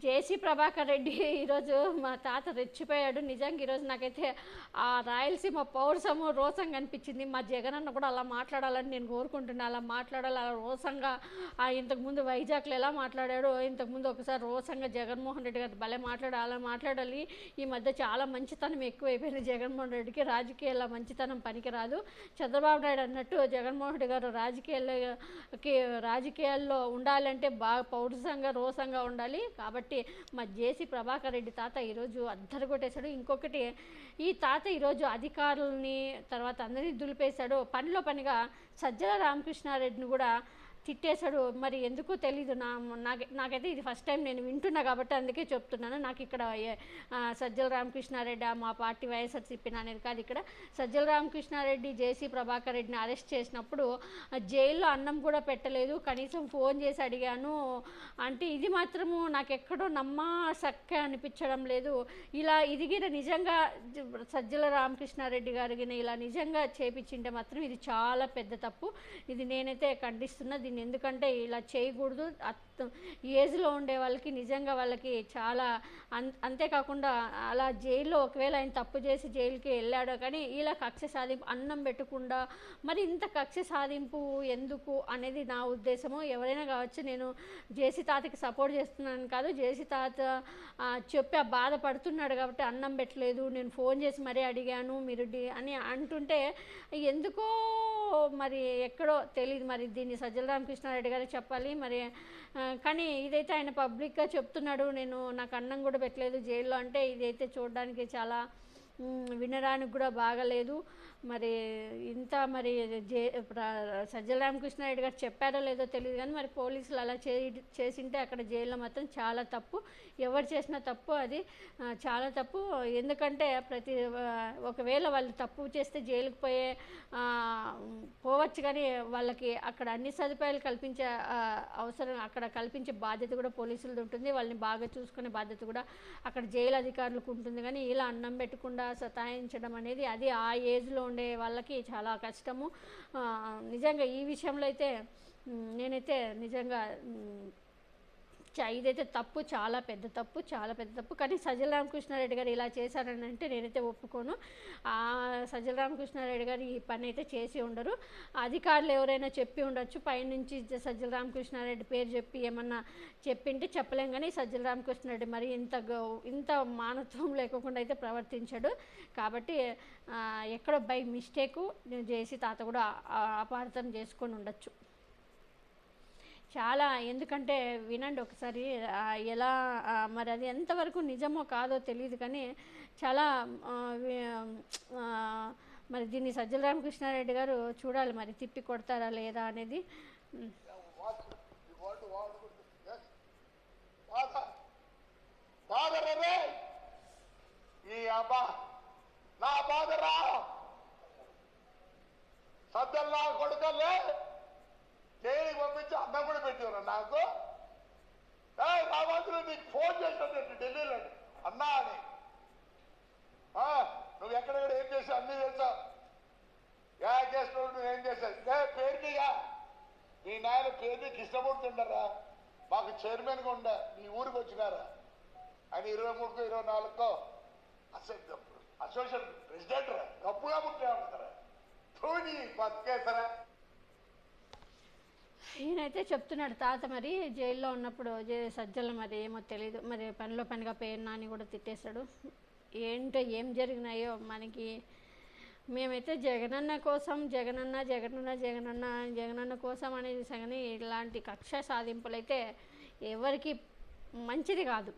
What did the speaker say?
జేసీ ప్రభాకర్ రెడ్డి ఈరోజు మా తాత రెచ్చిపోయాడు. నిజంగా ఈరోజు నాకైతే ఆ రాయలసీమ పౌరసము రోసం అనిపించింది మా జగన్ అన్న కూడా అలా మాట్లాడాలని నేను కోరుకుంటున్నాను అలా మాట్లాడాలి అలా రోసంగా ఇంతకుముందు వైజాగ్లో ఎలా మాట్లాడాడో ఇంతకుముందు ఒకసారి రోసంగా జగన్మోహన్ రెడ్డి గారు భలే మాట్లాడాలి అలా మాట్లాడాలి. ఈ మధ్య చాలా మంచితనం ఎక్కువైపోయింది జగన్మోహన్ రెడ్డికి. రాజకీయాల మంచితనం పనికిరాదు. చంద్రబాబు నాయుడు అన్నట్టు జగన్మోహన్ రెడ్డి గారు రాజకీయాలకి రాజకీయాల్లో ఉండాలంటే బాగా పౌరుషంగా రోసంగా ఉండాలి. కాబట్టి కాబట్టి మా జేసీ ప్రభాకర్ రెడ్డి తాత ఈరోజు అద్దరు కొట్టేశాడు. ఇంకొకటి ఈ తాత ఈరోజు అధికారులని తర్వాత అందరినీ దులిపేశాడు. పనిలో పనిగా సజ్జల రామకృష్ణారెడ్డిని కూడా తిట్టేశాడు. మరి ఎందుకో తెలీదు. నా నాకు నాకైతే ఇది ఫస్ట్ టైం నేను వింటున్నా కాబట్టి అందుకే చెప్తున్నాను. నాకు ఇక్కడ సజ్జల రామకృష్ణారెడ్డి మా పార్టీ వైఎస్ఆర్సీపీ అనేది కాదు ఇక్కడ. సజ్జల రామకృష్ణారెడ్డి జేసీ ప్రభాకర్ రెడ్డిని అరెస్ట్ చేసినప్పుడు జైల్లో అన్నం కూడా పెట్టలేదు. కనీసం ఫోన్ చేసి అడిగాను. అంటే ఇది మాత్రము నాకు ఎక్కడో నమ్మా సక్క అనిపించడం లేదు. ఇలా ఇదిగిన నిజంగా సజ్జల రామకృష్ణారెడ్డి గారికి ఇలా నిజంగా చేపించింటే మాత్రం ఇది చాలా పెద్ద తప్పు. ఇది నేనైతే ఖండిస్తున్నా. దీన్ని ఎందుకంటే ఇలా చేయకూడదు. అత్త- ఏజ్లో ఉండే వాళ్ళకి నిజంగా వాళ్ళకి చాలా అన్ అంతేకాకుండా అలా జైల్లో ఒకవేళ ఆయన తప్పు చేసి జైలుకి వెళ్ళాడో కానీ ఇలా కక్ష సాధింపు అన్నం పెట్టకుండా మరి ఇంత కక్ష సాధింపు ఎందుకు అనేది నా ఉద్దేశము ఎవరైనా కావచ్చు నేను జేసీ తాతకి సపోర్ట్ చేస్తున్నాను కాదు జేసీ తాత చెప్పి ఆ బాధపడుతున్నాడు కాబట్టి అన్నం పెట్టలేదు నేను ఫోన్ చేసి మరీ అడిగాను మీరు డి- అని అంటుంటే ఎందుకో మరి ఎక్కడో తెలియదు మరి దీన్ని సజ్జల రామకృష్ణారెడ్డి గారికి చెప్పాలి. మరి కానీ ఇదైతే ఆయన పబ్లిక్గా చెప్తున్నాడు. నేను నాకు అన్నం కూడా పెట్టలేదు జైల్లో అంటే ఇదైతే చూడడానికి చాలా వినడానికి కూడా బాగలేదు. మరి ఇంత మరి జే ప్ర- సజ్జల రామకృష్ణారెడ్డి గారు చెప్పారో లేదో తెలియదు కానీ మరి పోలీసులు అలా చే చేసింటే అక్కడ జైల్లో మాత్రం చాలా తప్పు. ఎవరు చేసిన తప్పు అది చాలా తప్పు. ఎందుకంటే ప్రతి ఒకవేళ వాళ్ళు తప్పు చేస్తే జైలుకు పోయే ఆ, పోవచ్చు కానీ వాళ్ళకి అక్కడ అన్ని సదుపాయాలు కల్పించే అవసరం అక్కడ కల్పించే బాధ్యత కూడా పోలీసులది ఉంటుంది. వాళ్ళని బాగా చూసుకునే బాధ్యత కూడా అక్కడ జైలు అధికారులకు ఉంటుంది. కానీ ఇలా అన్నం పెట్టకుండా సతాయించడం అనేది అది ఆ ఏజ్లో ఉండే వాళ్ళకి చాలా కష్టము. నిజంగా ఈ విషయంలో అయితే నేనైతే నిజంగా ఇదైతే తప్పు చాలా పెద్ద తప్పు చాలా పెద్ద తప్పు. కానీ సజ్జల రామకృష్ణారెడ్డి గారు ఇలా చేశారని అంటే నేనైతే ఒప్పుకోను. ఆ సజ్జల రామకృష్ణారెడ్డి గారు ఈ పని అయితే చేసి ఉండరు. అధికారులు ఎవరైనా చెప్పి ఉండొచ్చు. పైనుంచి సజ్జల రామకృష్ణారెడ్డి పేరు చెప్పి ఏమన్నా చెప్పింటే చెప్పలేం కానీ సజ్జల రామకృష్ణారెడ్డి మరి ఇంత గౌ- ఇంత మానత్వం లేకుండా అయితే ప్రవర్తించాడు. కాబట్టి ఎక్కడో బై మిస్టేకు చేసి తాత కూడా అపార్థం చేసుకొని ఉండొచ్చు. చాలా ఎందుకంటే వినండి ఒకసారి ఎలా మరి అది ఎంతవరకు నిజమో కాదో తెలియదు కానీ చాలా మరి దీన్ని సజ్జల రామకృష్ణారెడ్డి గారు చూడాలి మరి తిప్పి కొడతారా లేదా అనేది. ఈ నా బాధరా? సద్దల్లా కొడుకలే జైలుకి పంపించి అన్నం కూడా పెట్టేవారు. నాకు ఏయ్, నా నీకు ఫోన్ చేశాను ఢిల్లీలో అన్నా అని. నువ్వు ఎక్కడెక్కడ ఏం చేసావు? అన్నీ తెలుసా? యా చేసినావు నువ్వు ఏం చేశావు ఏ పేరునిగా నీ నాయన పేరునికి ఇష్టపడుతుండరా? మాకు చైర్మన్గా ఉండ మీ ఊరికి వచ్చినారా? ఆయన ఇరవై మూడుకో ఇరవై నాలుగుకో అసోసియేషన్ ప్రెసిడెంట్ రా. గప్పుగా పుట్టామంటారా ధోని బతికేసరా ఈయనైతే చెప్తున్నాడు తాత మరి జైల్లో ఉన్నప్పుడు సజ్జలు మరి ఏమో తెలియదు మరి పనిలో పనిగా పేరు కూడా తిట్టేశాడు. ఏంటో ఏం జరిగినాయో మనకి మేమైతే జగనన్న కోసం జగనన్న జగనన్న జగనన్న జగనన్న కోసం అనేది కానీ ఇలాంటి కక్ష సాధింపులైతే ఎవరికి మంచిది కాదు.